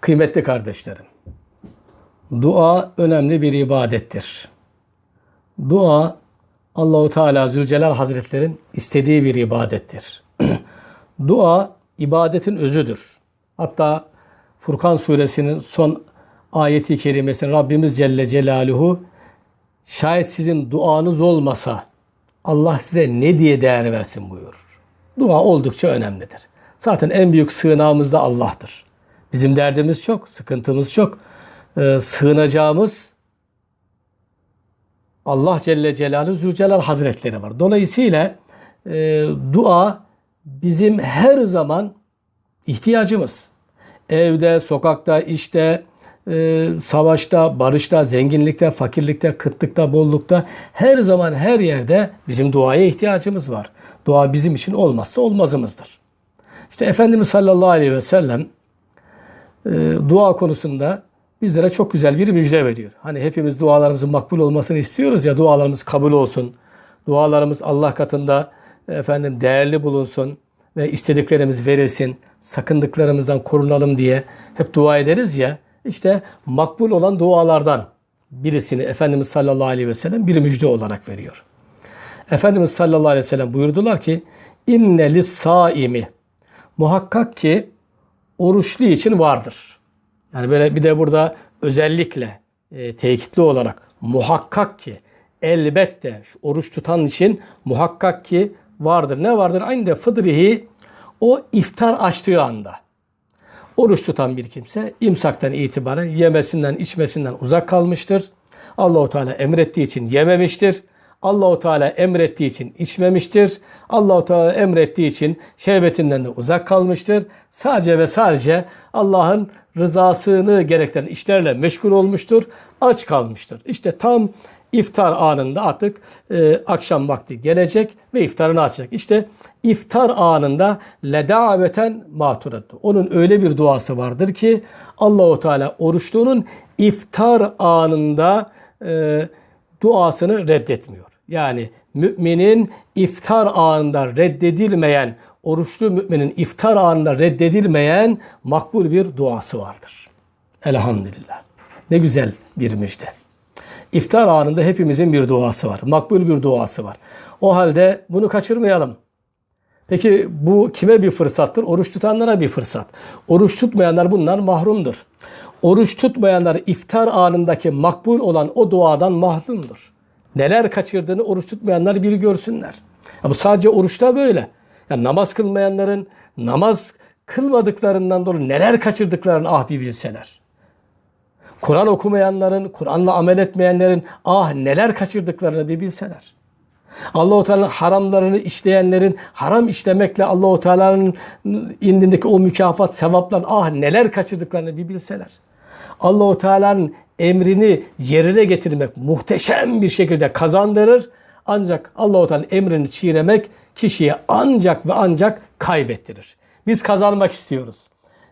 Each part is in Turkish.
Kıymetli kardeşlerim, dua önemli bir ibadettir. Dua Allahu Teala Zülcelal Hazretlerin istediği bir ibadettir. dua ibadetin özüdür. Hatta Furkan suresinin son ayeti kerimesinde Rabbimiz Celle Celaluhu şayet sizin duanız olmasa Allah size ne diye değer versin buyurur. Dua oldukça önemlidir. Zaten en büyük sığınağımız da Allah'tır. Bizim derdimiz çok, sıkıntımız çok. Ee, sığınacağımız Allah Celle Celaluhu Zülcelal Hazretleri var. Dolayısıyla e, dua bizim her zaman ihtiyacımız. Evde, sokakta, işte, e, savaşta, barışta, zenginlikte, fakirlikte, kıtlıkta, bollukta her zaman her yerde bizim duaya ihtiyacımız var. Dua bizim için olmazsa olmazımızdır. İşte Efendimiz sallallahu aleyhi ve sellem e, dua konusunda bizlere çok güzel bir müjde veriyor. Hani hepimiz dualarımızın makbul olmasını istiyoruz ya dualarımız kabul olsun. Dualarımız Allah katında efendim değerli bulunsun ve istediklerimiz verilsin. Sakındıklarımızdan korunalım diye hep dua ederiz ya. İşte makbul olan dualardan birisini Efendimiz sallallahu aleyhi ve sellem bir müjde olarak veriyor. Efendimiz sallallahu aleyhi ve sellem buyurdular ki inne lis saimi muhakkak ki oruçlu için vardır. Yani böyle bir de burada özellikle e, tekitli olarak muhakkak ki elbette şu oruç tutan için muhakkak ki vardır. Ne vardır? Aynı de fıdrihi o iftar açtığı anda. Oruç tutan bir kimse imsaktan itibaren yemesinden içmesinden uzak kalmıştır. Allahu Teala emrettiği için yememiştir. Allahu Teala emrettiği için içmemiştir. Allahu Teala emrettiği için şehvetinden de uzak kalmıştır. Sadece ve sadece Allah'ın rızasını gerektiren işlerle meşgul olmuştur. Aç kalmıştır. İşte tam iftar anında artık e, akşam vakti gelecek ve iftarını açacak. İşte iftar anında ledaveten maturattu. Onun öyle bir duası vardır ki Allahu Teala oruçluğunun iftar anında e, duasını reddetmiyor. Yani müminin iftar anında reddedilmeyen, oruçlu müminin iftar anında reddedilmeyen makbul bir duası vardır. Elhamdülillah. Ne güzel bir müjde. İftar anında hepimizin bir duası var. Makbul bir duası var. O halde bunu kaçırmayalım. Peki bu kime bir fırsattır? Oruç tutanlara bir fırsat. Oruç tutmayanlar bundan mahrumdur. Oruç tutmayanlar iftar anındaki makbul olan o duadan mahrumdur. Neler kaçırdığını oruç tutmayanlar bir görsünler. Ya bu sadece oruçta böyle. Ya namaz kılmayanların namaz kılmadıklarından dolayı neler kaçırdıklarını ah bir bilseler. Kur'an okumayanların, Kur'an'la amel etmeyenlerin ah neler kaçırdıklarını bir bilseler. Allahu Teala'nın haramlarını işleyenlerin haram işlemekle Allahu Teala'nın indindeki o mükafat, sevaplar ah neler kaçırdıklarını bir bilseler. Allahu Teala'nın emrini yerine getirmek muhteşem bir şekilde kazandırır. Ancak Allahu Teala'nın emrini çiğnemek kişiye ancak ve ancak kaybettirir. Biz kazanmak istiyoruz.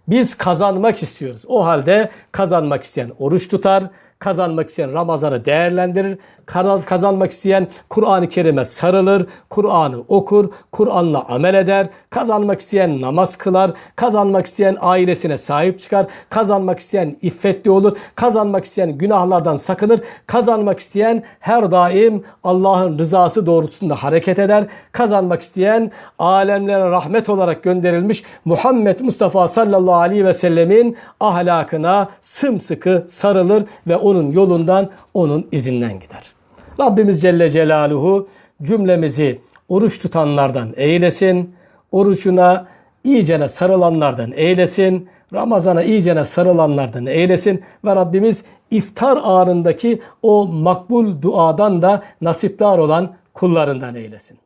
Biz kazanmak istiyoruz. O halde kazanmak isteyen oruç tutar, kazanmak isteyen Ramazan'ı değerlendirir. Kazanmak isteyen Kur'an-ı Kerim'e sarılır, Kur'an'ı okur, Kur'an'la amel eder. Kazanmak isteyen namaz kılar, kazanmak isteyen ailesine sahip çıkar, kazanmak isteyen iffetli olur, kazanmak isteyen günahlardan sakınır, kazanmak isteyen her daim Allah'ın rızası doğrultusunda hareket eder. Kazanmak isteyen alemlere rahmet olarak gönderilmiş Muhammed Mustafa sallallahu aleyhi ve sellemin ahlakına sımsıkı sarılır ve onun yolundan, onun izinden gider. Rabbimiz Celle Celaluhu cümlemizi oruç tutanlardan eylesin. Orucuna iyicene sarılanlardan eylesin. Ramazana iyicene sarılanlardan eylesin. Ve Rabbimiz iftar anındaki o makbul duadan da nasipdar olan kullarından eylesin.